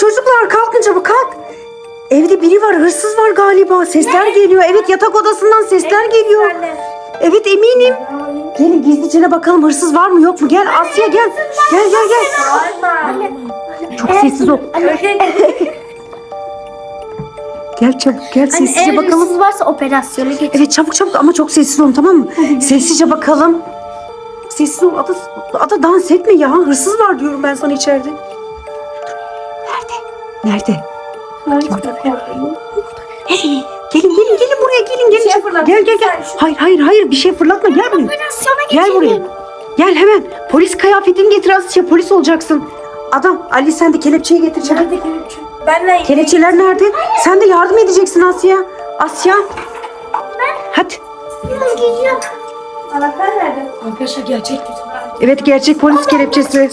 Çocuklar kalkın çabuk kalk. Evde biri var hırsız var galiba. Sesler geliyor. Evet yatak odasından sesler geliyor. Evet eminim. Gelin gizlicene bakalım hırsız var mı yok mu? Gel Asya gel. Gel gel gel. Çok sessiz ol. Gel çabuk gel sessizce Eğer bakalım. hırsız varsa operasyonu geç. Evet çabuk çabuk ama çok sessiz olun tamam mı? Sessizce bakalım. Sessiz ol. Ada, ada dans etme ya. Hırsız var diyorum ben sana içeride. Nerede? Nerede? Hey, gelin gelin gelin buraya gelin gelin. şey çabuk. fırlat. Gel gel gel. Hayır hayır hayır bir şey fırlatma gel buraya. Gel buraya. Gel hemen. Polis kıyafetini getir Asya polis olacaksın. Adam Ali sen de kelepçeyi getir çabuk. Nerede kelepçe? Ben de Kelepçeler nerede? Sen de yardım edeceksin Asya. Asya. Hadi. Anahtar nerede? Arkadaşlar gerçek Evet gerçek polis kelepçesi.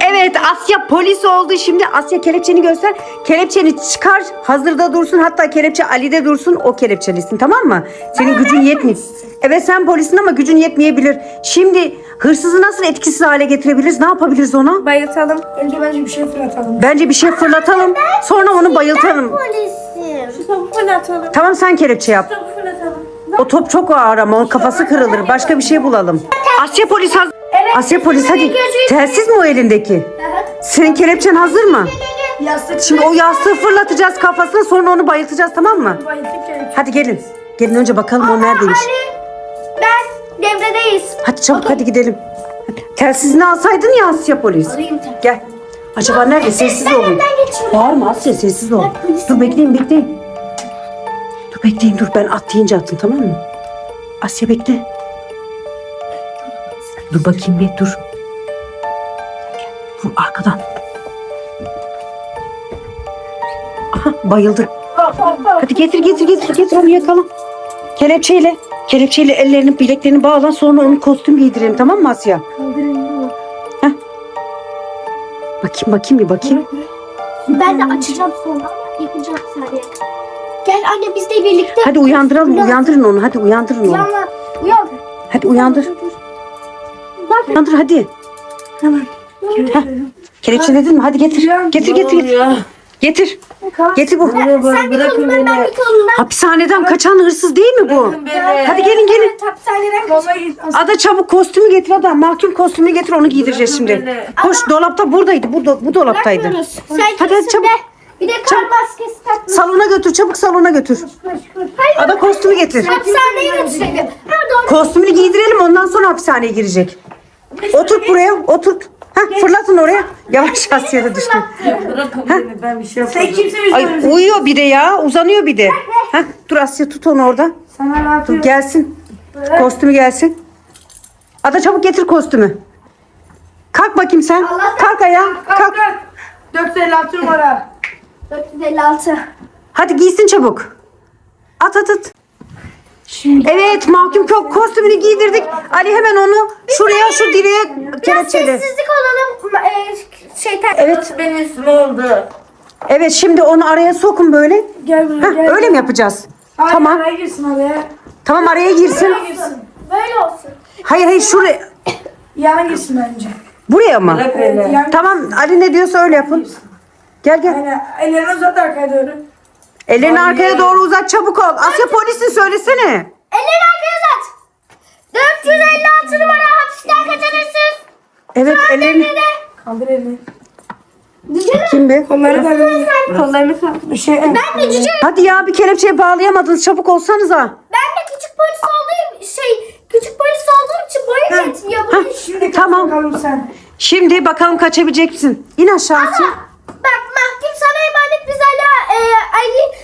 Evet Asya polis oldu. Şimdi Asya kelepçeni göster. Kelepçeni çıkar. Hazırda dursun. Hatta kelepçe Ali'de dursun. O kelepçelisin tamam mı? Senin gücün yetmiyor. Evet sen polisin ama gücün yetmeyebilir. Şimdi hırsızı nasıl etkisiz hale getirebiliriz? Ne yapabiliriz ona? Bayıltalım. Önce bence bir şey fırlatalım. Bence bir şey fırlatalım. Sonra onu bayıltalım. Polisim. Şu fırlatalım. Tamam sen kelepçe yap. Fırlatalım. O top çok ağır ama onun kafası kırılır. Başka bir şey bulalım. Asya polis hazır. Asya polis hadi. Telsiz mi o elindeki? Senin kelepçen hazır mı? Yastık. Şimdi o yastığı fırlatacağız kafasına sonra onu bayıltacağız tamam mı? Hadi gelin. Gelin önce bakalım o neredeymiş. Ben devredeyiz. Hadi çabuk hadi gidelim. Telsizini alsaydın ya Asya polis. Gel. Acaba nerede? Sessiz olun. Bağırma Asya sessiz ol. Dur bekleyin bekleyin. Bekleyin dur ben at deyince atın tamam mı? Asya bekle. Dur bakayım bir dur. Vur arkadan. Aha bayıldı. Hadi getir getir getir getir onu yakalım. Kelepçeyle. Kelepçeyle ellerini bileklerini bağla sonra onun kostüm giydirelim tamam mı Asya? Heh. Bakayım bakayım bir bakayım. Ben de açacağım sonra. Yapacağım saniye. Gel anne biz de birlikte. Hadi uyandıralım uyandırın onu hadi uyandırın onu. Uyanma. Uyan. Hadi uyandır. Bak. Uyandır hadi. Heh. Kelepçeledin mi? Hadi getir. Getir getir. Getir. Getir. Getir bu. Sen bir kolundan ben bir kolundan. Hapishaneden kaçan hırsız değil mi bu? Hadi gelin gelin. Hapishaneden kaçmayız. Ada çabuk kostümü getir adam. Mahkum kostümünü getir onu giydireceğiz şimdi. Koş dolapta buradaydı. Bu, do- bu dolaptaydı. Bırakmıyoruz. Sen Hadi, hadi, kimsin çabuk. be? Bir de kar Çabuk. maskesi takmış. Salona götür çabuk salona götür. Ada kostümü getir. Hapishaneye götürelim. Pardon. Kostümünü giydirelim ondan sonra hapishaneye girecek. Oturt buraya oturt. Heh, fırlatın oraya. Yavaş Asya'da düştü. Bırakın beni ben bir şey Sen bizim Ay uyuyor bir de ya. Uzanıyor bir de. Heh, dur Asya tut onu orada. Sana ne Dur gelsin. Kostümü gelsin. Ada çabuk getir kostümü. Kalk bakayım sen. Kalk ayağa. Kalk Kalk. kalk. 456 numara. 456. Hadi giysin çabuk. At at at. Evet mahkum kök kostümünü giydirdik. Ali hemen onu şuraya şu direğe kelepçeli. Sessizlik olalım. Ee, şeytan. Evet. Benim üstüme oldu. Evet şimdi onu araya sokun böyle. Gel buraya Heh, gel. öyle mi yapacağız? Hayır, Tamam. Araya girsin araya. Tamam araya girsin. Araya girsin. Böyle olsun. Hayır hayır şuraya. Yana girsin bence. Buraya mı? Bırak yan Tamam Ali ne diyorsa öyle yapın. Gel gel. Aynen. Ellerini uzat arkaya doğru. Ellerini arkaya doğru uzat çabuk ol. Asya polisin söylesene. Elleri arkaya uzat. 456 numara hapisten kaçan hırsız. Evet ellerini. Kaldır elini. Kim bir? Kolları kaldır. Kollarını kaldır. Bir şey. Ben de cüce. Hadi ya bir kelepçeye bağlayamadınız çabuk olsanıza. Ben de küçük polis olduğum şey küçük polis olduğum için boyum yetmiyor. Şimdi Tamam. Sen. Şimdi bakalım kaçabileceksin. İn aşağı Asya. Bak mahkum sana emanet biz hala e, Ali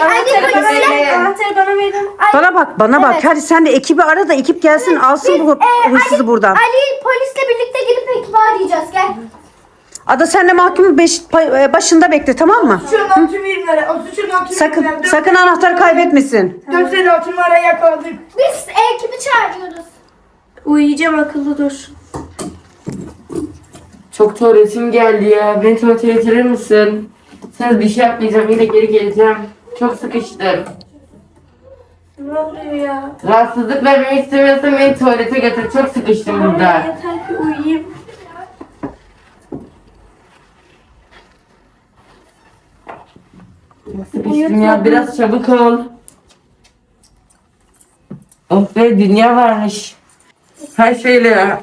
komiserle Ali polisle. Anahtarı bana verin. Bana bak bana bak. Evet. Hadi sen de ekibi ara da ekip gelsin alsın bu E, hırsızı Ali, buradan. Ali polisle birlikte gelip ekibi arayacağız gel. Ada sen de mahkumun beş- pa- e, başında bekle tamam mı? Şuradan tüm şuradan tüm Sakın ürünleri. sakın anahtarı kaybetmesin. 456 numarayı yakaladık. Biz ekibi çağırıyoruz. Uyuyacağım akıllı dur. Çok tuvaletim geldi ya. Beni tuvalete getirir misin? Sen bir şey yapmayacağım. Yine geri geleceğim. Çok sıkıştım. Ne oluyor ya? Rahatsızlık vermemi istemiyorsan beni tuvalete götür. Çok sıkıştım Hayır, burada. yeter ki uyuyayım. Sıkıştım ya. Biraz çabuk ol. Oh be dünya varmış. Her şeyle ya.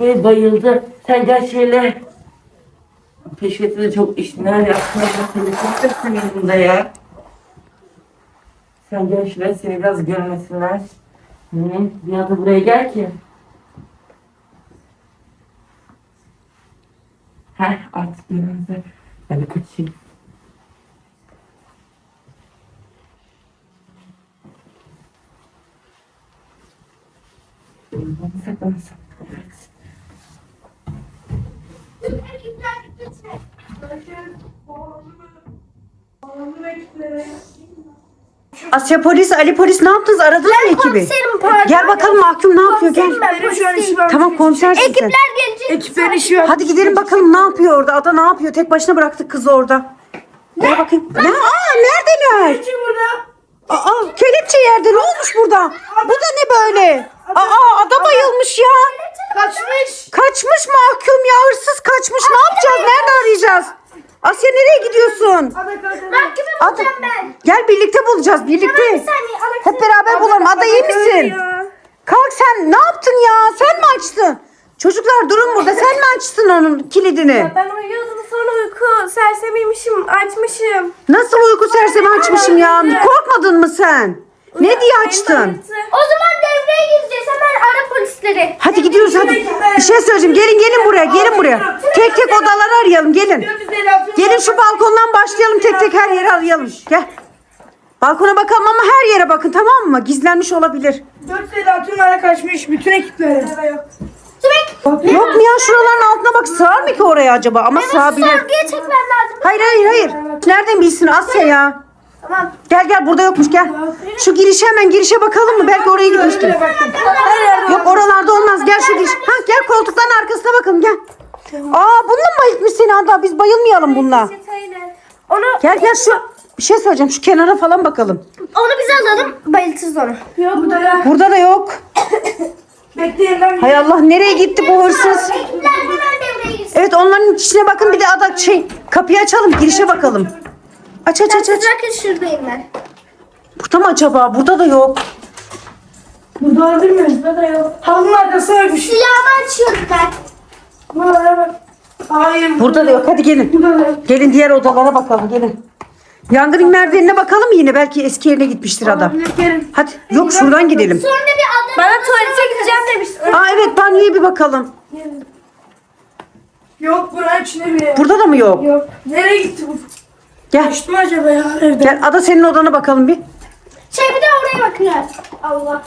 Ya. Oh be bayıldı. Sen gel şöyle. Peşkete de çok işler yapmaya seni çok da yanında ya. Sen gel şuraya seni biraz görmesinler. Hı, bir anda buraya gel ki. Heh artık görüntü. Hadi kaçayım. Asya polis, Ali polis ne yaptınız? Aradılar mı ekibi? Komiserim pardon. Gel bakalım mahkum ne yapıyor gel. Benim şu an işim var. Tamam komisersin sen. Ekipler gelecek. Ekiplerin işi var. Hadi gidelim bakalım ne yapıyor orada? Ada ne yapıyor? Tek başına bıraktık kızı orada. Gel bakayım. Ne? Aa neredeler? Kim burada? Aa kelepçe yerde ne olmuş burada? Bu da ne böyle? Aa ada bayılmış ya. Kaçmış. Kaçmış mahkum ya hırsız kaçmış. Ne yapacağız? Nerede arayacağız? Asya nereye gidiyorsun? Ada Ada. bulacağım ben. Gel birlikte bulacağız birlikte. Bir saniye. Ada Hep beraber bulalım. Ada iyi misin? Kalk sen ne yaptın ya? Sen mi açtın? Çocuklar durun burada. Sen mi açtın onun kilidini? Ben uyuyordum sonra uyku sersemiymişim açmışım. Nasıl uyku sersemi açmışım ya? Korkmadın mı sen? Ne diye açtın? O zaman devreye gireceğiz. Hemen ara polisleri. Hadi gidiyoruz hadi. Bir şey söyleyeceğim. Gelin gelin buraya. Gelin buraya. Tek tek odaları arayalım. Gelin. Gelin şu balkondan başlayalım. Tek tek her yeri arayalım. Gel. Balkona bakalım ama her yere bakın tamam mı? Gizlenmiş olabilir. 4 sayıda numara kaçmış bütün ekiplere. Sürekli Yok mu ya şuraların altına bak sığar mı ki oraya acaba? Ama sığabilir. sorguya çekmem lazım. Hayır hayır hayır. Nereden bilsin Asya ya? Tamam. Gel gel burada yokmuş gel. Şu girişe hemen girişe bakalım mı? Belki oraya gitmiştir. Yok oralarda olmaz. Gel şu giriş. Ha gel koltukların arkasına bakalım gel. Aa bununla mı bayıltmış seni Ada? Biz bayılmayalım bununla. Onu Gel gel şu bir şey söyleyeceğim. Şu kenara falan bakalım. onu biz alalım. Bayıltırız onu. Yok burada ya. Burada da yok. Hay Allah nereye gitti bu hırsız? Evet onların içine bakın bir de ada şey kapıyı açalım girişe bakalım. Aç aç aç aç. Bırakın şuradayım ben. Burada mı acaba? Burada da yok. Burada mi? Burada da yok. Halının arkasına ölmüş. Silahımı açıyorum ben. Buralara bak. Hayır. Burada da yok. Hadi gelin. Burada da yok. Gelin diğer odalara bakalım gelin. Yangının merdivenine bakalım yine belki eski yerine gitmiştir adam. Gelin. Hadi yok şuradan gidelim. Sonra bir adım. Bana tuvalete gideceğim demiştin. Aa evet banyoya bir bakalım. Yok buranın içinde bile yok. Burada da mı yok? Yok. Nereye gitti bu? Gel. Mı acaba ya evde? Gel Ada senin odana bakalım bir. Şey bir de oraya bakın. Allah.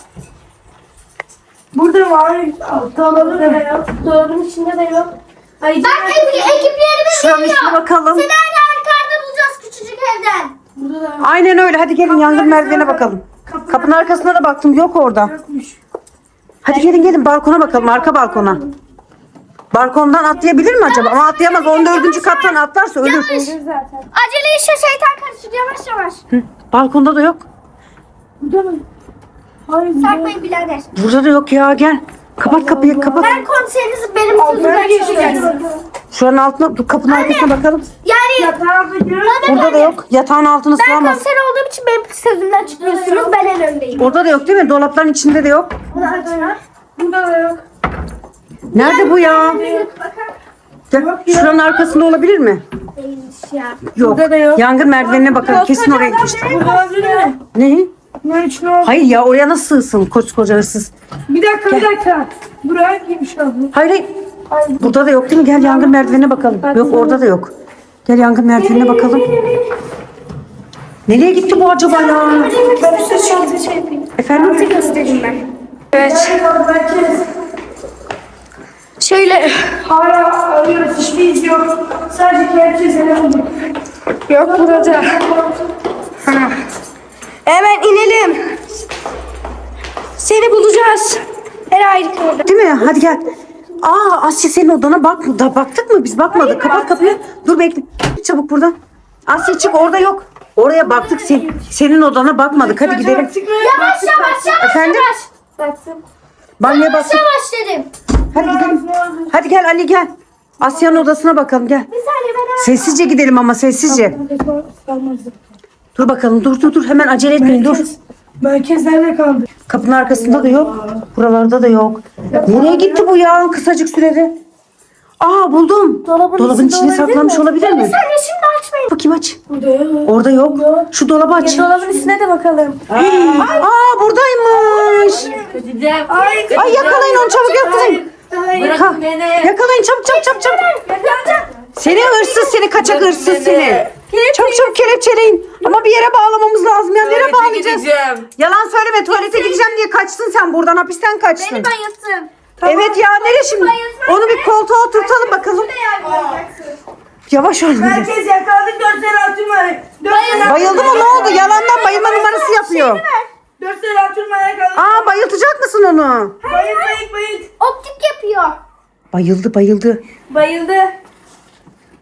Burada? Hayır. Dolabın da yok. Dolabın içinde de yok. Hayır. Bak ekip, ekiplerimiz Şuranın geliyor. üstüne bakalım. Seni hala arkamda bulacağız küçücük evden. Burada da. Aynen öyle. Hadi gelin yangın merdivene bakalım. Kapının arkasına da baktım. Yok orada. Yokmuş. Hadi gelin gelin balkona bakalım. Arka balkona. Balkondan atlayabilir mi acaba? Ama atlayamaz. 14. kattan atlarsa ölür. Yavaş. zaten. Acele işe şeytan karışır yavaş yavaş. Hı, Balkonda da yok. Burada mı? Hayır. burada yok. Sakmayın birader. Burada da yok ya. Gel. Kapat kapıyı kapat. Ben komiseriniz benim sözümden geçeceğiz. çıkacaksın. Şuranın altına dur, kapının arkasına bakalım. Yani görüyoruz. Burada da yok. Yatağın altına ben sığamaz. komiser olduğum için benim sözümden çıkıyorsunuz. Ben en öndeyim. Orada da yok değil mi? Dolapların içinde de yok. Burada da yok. Nerede bu ya? Bakın. Gel. Şuranın arkasında olabilir mi? Ya. Yok. Burada da yok. Yangın merdivenine bakalım. Kesin oraya gitmiştir. Burada olabilir mi? Ne? Bunun içine. Hayır ya oraya nasıl sığsın koskoca hırsız? Bir dakika bir dakika. Buraya girmiş abi. Hayır hayır. Burada da yok değil mi? Gel yangın merdivenine bakalım. Yok orada da yok. Gel yangın merdivenine bakalım. Nereye gitti bu acaba ya? Ben şey yapayım. Efendim? Göstereyim ben. Evet. Şöyle. hala arıyoruz. Hiçbir iz yok. Sadece kelepçe bulduk. Yok burada. Hemen inelim. Seni bulacağız. Her ayrı Değil mi? Hadi gel. Aa Asya senin odana bak da baktık mı? Biz bakmadık. Kapat kapıyı. Dur bekle. Çabuk buradan. Asya çık orada yok. Oraya baktık sen, senin odana bakmadık. Hadi gidelim. Yavaş yavaş yavaş Efendim? yavaş. Banyoya Yavaş bastık. yavaş dedim. Hadi gidelim. Hadi gel Ali gel. Asya'nın odasına bakalım gel. Bir saniye ben hemen. Sessizce gidelim ama sessizce. Dur bakalım dur dur dur hemen acele etmeyin dur. Merkez nerede kaldı? Kapının arkasında da yok. Buralarda da yok. Nereye gitti bu ya kısacık sürede? Aa buldum. Dolabın içinde içine olabilir saklamış mi? olabilir mi? Bir saniye şimdi açmayın. Bakayım aç. Burada ya. Orada yok. Şu dolabı aç. Dolabın üstüne de bakalım. Aa buradaymış. Kaçacağım. Ay, Ay yakalayın onu çabuk yakalayın. Bırakın beni. Yakalayın çabuk çabuk çabuk çabuk. Seni hırsız seni kaçak hırsız seni. Çabuk çabuk kelepçeleyin. Ama bir yere bağlamamız lazım ya. Nereye Tuvalete bağlayacağız? gideceğim. Yalan söyleme tuvalete gideceğim diye kaçtın sen buradan hapisten kaçtın. Beni bayılsın. Evet ya nereye şimdi? Onu bir koltuğa oturtalım bakalım. Yavaş ol. Merkez yakaladık 4 sene. 4 sene Bayıldı mı ne oldu? Yalandan bayılma numarası yapıyor. 4 sene var yakaladık. Aa bayıltacak mısın onu? Bayılt bayılt bayılt. Optik yapıyor. Bayıldı bayıldı. Bayıldı.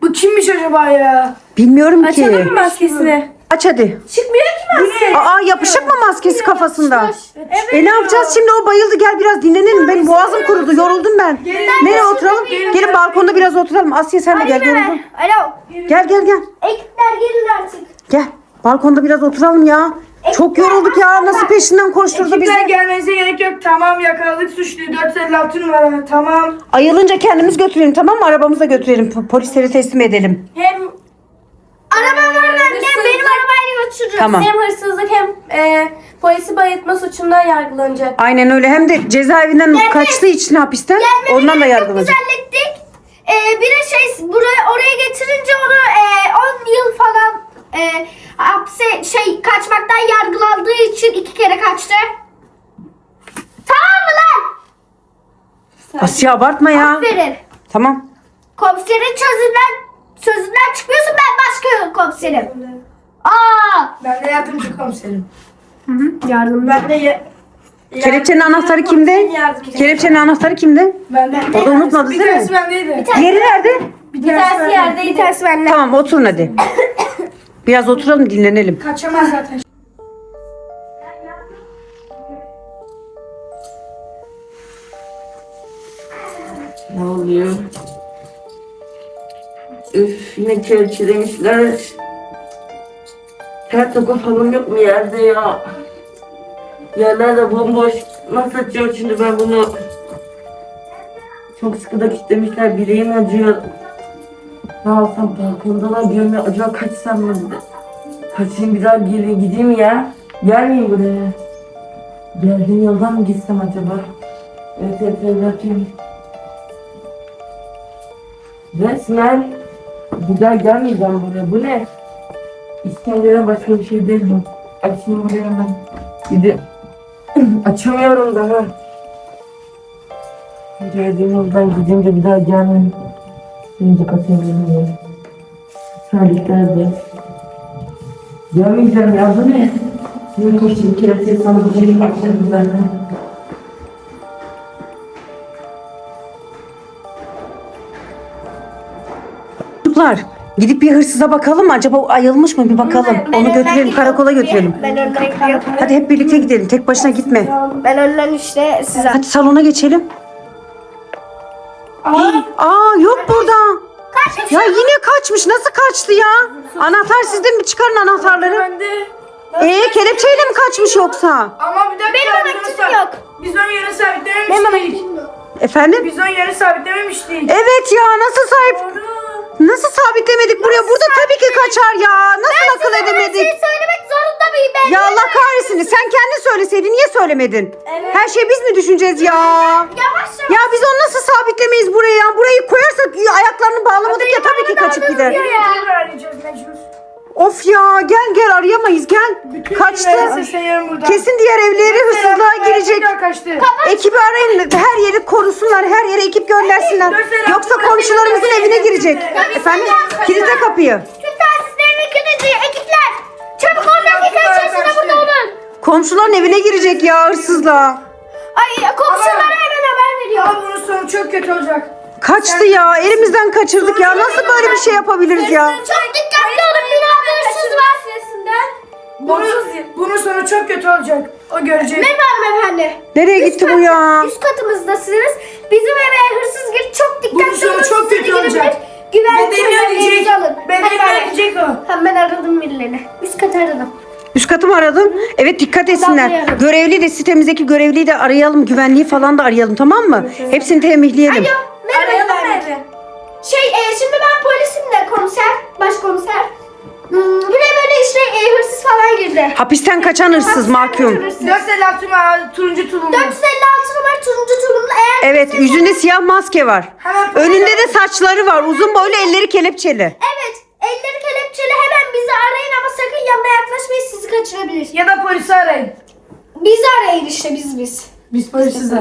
Bu kimmiş acaba ya? Bilmiyorum Açalım ki. mı maskesini? Aç hadi. Çıkmıyor ki maske. Aa yapışık mı maskesi kafasında? Evet E ne yapacağız şimdi o bayıldı gel biraz dinlenelim. Benim boğazım kurudu yoruldum ben. Nereye oturalım? Gelin balkonda biraz oturalım. Asya sen de gel yoruldum. Alo. Gel gel gel. Ekipler gelin artık. Gel. Balkonda biraz oturalım ya. Çok yorulduk ya. Nasıl peşinden koşturdu bizi. Ekipten gelmenize gerek yok. Tamam yakaladık suçluyu. 4 sene altın var. Tamam. Ayılınca kendimiz götürelim tamam mı? Arabamıza götürelim. Po- Polislere teslim edelim. Hem Arabam var bende. Benim arabayla götürürüm. Tamam. hem hırsızlık hem e, polisi bayıltma suçundan yargılanacak. Aynen öyle. Hem de cezaevinden kaçtığı için hapisten ondan da yargılanacak. Çok güzellettik. Ee, bir de şey buraya oraya getirince onu e, 10 yıl falan e, hapse şey kaçmaktan yargılandığı için iki kere kaçtı. Tamam mı lan? Asya abartma ya. Aferin. Tamam. Komiserin sözünden sözünden çıkmıyorsun ben başka komiserim. Aa! Ben de yardımcı komiserim. Yardım. Ben de ye- Kelepçenin anahtarı kimde? Kelepçenin anahtarı kimde? Ben de. Orada unutmadı Bir değil mi? tanesi bendeydi. Diğeri nerede? Bir tanesi bendeydi. Bir tanesi bende. Tamam oturun hadi. Biraz oturalım dinlenelim. Kaçamaz zaten. Ne oluyor? Üf yine kelepçelemişler. Ter toka falan yok mu yerde ya? Yerler de bomboş. Nasıl açacağım şimdi ben bunu? Çok sıkı da kilitlemişler. Bileğim acıyor. Ne yapsam balkondalar diyorum ya. Acaba kaçsam mı? Kaçayım bir daha geri gideyim ya. Gelmeyeyim buraya. Geldiğim yoldan mı gitsem acaba? Evet evet evet bakayım. Resmen bir daha gelmeyeceğim buraya. Bu ne? İskender'e başka bir şey değil bu. Açayım buraya hemen. Gidip açamıyorum daha. Geldiğim yoldan gidince bir daha gelmem. Şimdi kapatayım bunu. Saatlerde. Gelmeyeceğim ya bu ne? Şimdi koştum kelepçeyi sana bir şey açarım zaten. Çocuklar gidip bir hırsıza bakalım mı? Acaba o ayılmış mı bir bakalım. Onu götürelim karakola götürelim. Ben önden gidiyorum. Hadi hep birlikte gidelim. Tek başına gitme. Ben önden işte size. Hadi salona geçelim. Aa yok burada. Ya yine kaçmış. Nasıl kaçtı ya? Anahtar sizde mi? Çıkarın anahtarları. Bende. Ee kelepçeyle mi kaçmış yoksa? Ama bir dakika. Benim onu yok. Biz onun yerini sabitlememiştik. Efendim? Biz onun yerini sabitlememiştik. Evet ya nasıl sahip? Doğru. Nasıl sabitlemedik buraya? Burada tabii ki kaçar ya. Nasıl akıl edemedik? Şey söylemek zorunda mıyım ben? Ya Allah kahretsin. Sen kendin söyleseydin niye söylemedin? Evet. Her şeyi biz mi düşüneceğiz ya? Yavaş yavaş. Ya biz onu nasıl sabitlemeyiz buraya? Burayı koyarsak ayaklarını bağlamadık ya tabii ki kaçıp gider. Ya. Arayacağız mecbur. Of ya gel gel arayamayız gel. Kaçtı. Sesleniyorum buradan. Kesin diğer evleri hırsızlığa girecek. Kaçtı. Ekibi arayın her yeri korusunlar her yere ekip göndersinler. Yoksa komşularımızın evine girecek. Efendim kilitle kapıyı. Tüm telsizlerini kilitli ekipler. Çabuk 10 dakika içerisinde burada olun. Komşuların evine girecek ya hırsızlığa. Ay komşulara hemen haber veriyor. Ama bunun sonu çok kötü olacak. Kaçtı ya elimizden kaçırdık ya nasıl böyle bir şey yapabiliriz ya? Çok var. Bunun, bunun sonu çok kötü olacak. O görecek. Merhaba hanımefendi. Nereye gitti bu ya? Üst katımızdasınız. Bizim eve hırsız girip çok Bunun dikkatli sonu olun. çok kötü girebilir. olacak. Güvenli Bedelini önlemlerinizi ödeyecek. alın. Bedelini Hadi bay ödeyecek o. Tamam ben aradım birilerini. Üst katı aradım. Üst katı mı aradın? Evet dikkat etsinler. arıyorum. Görevli de sitemizdeki görevliyi de arayalım. Güvenliği falan da arayalım tamam mı? Hepsini tembihleyelim. Alo. Merhaba Arayalım. Şey e, şimdi ben polisim de komiser. Başkomiser. Hmm, buraya böyle işte e, hırsız falan girdi. Hapisten kaçan hırsız mahkum. 456 numara turuncu tulumlu. 456 numara turuncu tulumlu eğer Evet yüzünde siyah maske var. Hemen Önünde de saçları var. Uzun boylu elleri kelepçeli. evet elleri kelepçeli hemen bizi arayın ama sakın yanına yaklaşmayın sizi kaçırabilir. Ya da polisi arayın. Bizi arayın işte biz biz. Biz polisiz